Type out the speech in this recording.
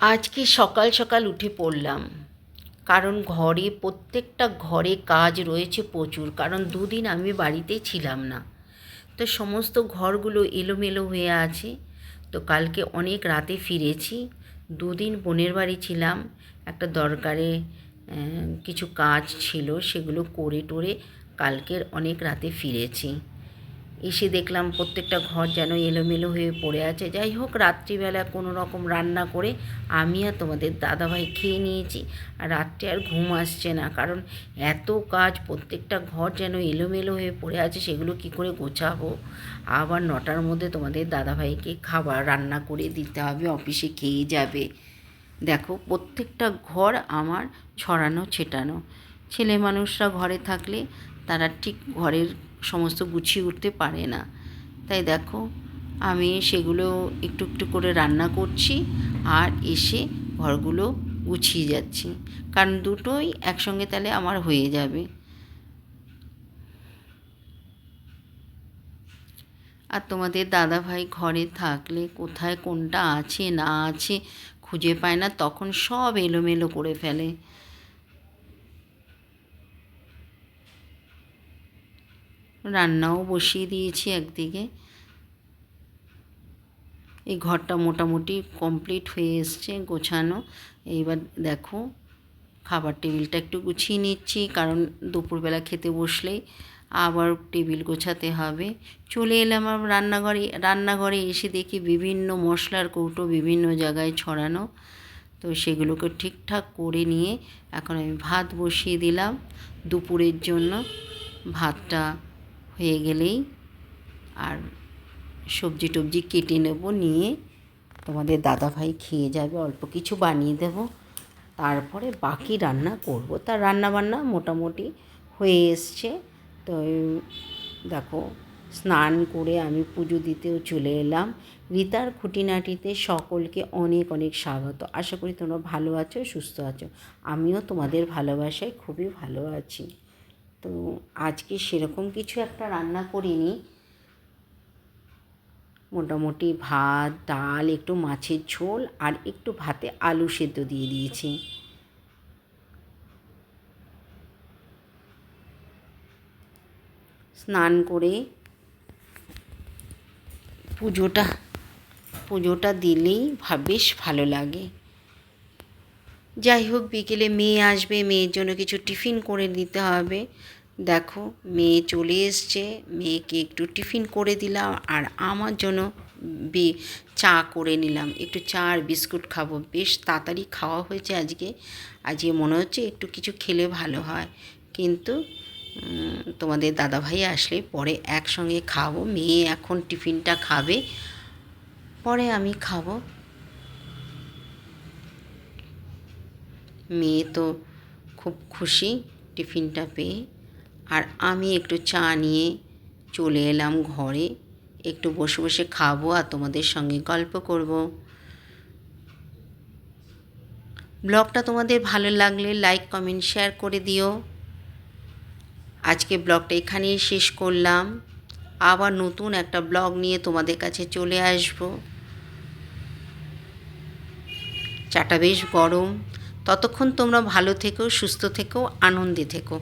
আজকে সকাল সকাল উঠে পড়লাম। কারণ ঘরে, প্রত্যেকটা ঘরে কাজ রয়েছে প্রচুর, কারণ দুদিন আমি বাড়িতে ছিলাম না। তো সমস্ত ঘরগুলো এলোমেলো হয়ে আছে। তো কালকে অনেক রাতে ফিরেছি, দুদিন বোনের বাড়ি ছিলাম। একটা দরকারে কিছু কাজ ছিল, সেগুলো করে টোরে কালকের অনেক রাতে ফিরেছি। এসে দেখলাম প্রত্যেকটা ঘর যেন এলোমেলো হয়ে পড়ে আছে। যাই হোক, রাত্রিবেলা কোনো রকম রান্না করে আমি আর তোমাদের দাদাভাই খেয়ে নিয়েছি। আর রাত্রে আর ঘুম আসছে না, কারণ এত কাজ, প্রত্যেকটা ঘর যেন এলোমেলো হয়ে পড়ে আছে, সেগুলো কি করে গোছাবো? আবার নটার মধ্যে তোমাদের দাদাভাইকে খাবার রান্না করে দিতে হবে, অফিসে খেয়ে যাবে। দেখো, প্রত্যেকটা ঘর আমার ছড়ানো, ছেটানো। ছেলে মানুষরা ঘরে থাকলে তারা ঠিক ঘরের সমস্ত গুছিয়ে উঠতে পারে না। তাই দেখো, আমি সেগুলো একটু একটু করে রান্না করছি আর এসে ঘরগুলো গুছিয়ে যাচ্ছি। কারণ দুটোই একসঙ্গে তাহলে আমার হয়ে যাবে। আর তোমাদের দাদাভাই ঘরে থাকলে কোথায় কোনটা আছে না আছে খুঁজে পায় না, তখন সব এলোমেলো করে ফেলে। রান্নাও বসিয়ে দিয়েছি একদিকে। এই ঘরটা মোটামুটি কমপ্লিট হয়ে এসছে গোছানো। এইবার দেখো, খাবার টেবিলটা একটু গুছিয়ে নিচ্ছি, কারণ দুপুরবেলা খেতে বসলেই আবার টেবিল গোছাতে হবে। চলে এলাম আমার রান্নাঘরে রান্নাঘরে এসে দেখি বিভিন্ন মশলার কৌটো বিভিন্ন জায়গায় ছড়ানো। তো সেগুলোকে ঠিকঠাক করে নিয়ে এখন আমি ভাত বসিয়ে দিলাম। দুপুরের জন্য ভাতটা হয়ে গেলেই আর সবজি টবজি কেটে নেব, নিয়ে তোমাদের দাদাভাই খেয়ে যাবে, অল্প কিছু বানিয়ে দেব। তারপরে বাকি রান্না করব। তার রান্না বান্না মোটামুটি হয়ে এসছে। তো দেখো, স্নান করে আমি পুজো দিতেও চলে এলাম। রিতার খুঁটিনাটিতে সকলকে অনেক অনেক স্বাগত। আশা করি তোমরা ভালো আছো, সুস্থ আছো। আমিও তোমাদের ভালোবাসায় খুবই ভালো আছি। তো আজকে সেরকম কিছু একটা রান্না করিনি। মোটামুটি ভাত, ডাল, একটু মাছের ঝোল আর একটু ভাতে আলু সেদ্ধ দিয়ে দিয়েছি। স্নান করে পুজোটা পুজোটা দিলেই বেশ ভালো লাগে। যাই হোক, বিকেলে মেয়ে আসবে, মেয়ের জন্য কিছু টিফিন করে দিতে হবে। দেখো, মেয়ে চলে এসছে, মেয়েকে একটু টিফিন করে দিলাম আর আমার জন্য বে, চা করে নিলাম। একটু চা আর বিস্কুট খাব। বেশ তাড়াতাড়ি খাওয়া হয়েছে আজকে। আজকে মনে হচ্ছে একটু কিছু খেলে ভালো হয়। কিন্তু তোমাদের দাদাভাই আসলে পরে একসঙ্গে খাব। মেয়ে এখন টিফিনটা খাবে, পরে আমি খাব। মেয়ে তো খুব খুশি টিফিনটা পেয়ে। আর আমি একটু চা নিয়ে চলে এলাম ঘরে। একটু বসে বসে খাব আর তোমাদের সঙ্গে গল্প করব। ব্লগটা তোমাদের ভালো লাগলে লাইক, কমেন্ট, শেয়ার করে দিও। আজকে ব্লগটা এখানেই শেষ করলাম। আবার নতুন একটা ব্লগ নিয়ে তোমাদের কাছে চলে আসব। চাটা বেশ গরম। ততক্ষণ তোমরা ভালো থেকো সুস্থ থেকো আনন্দে থেকো।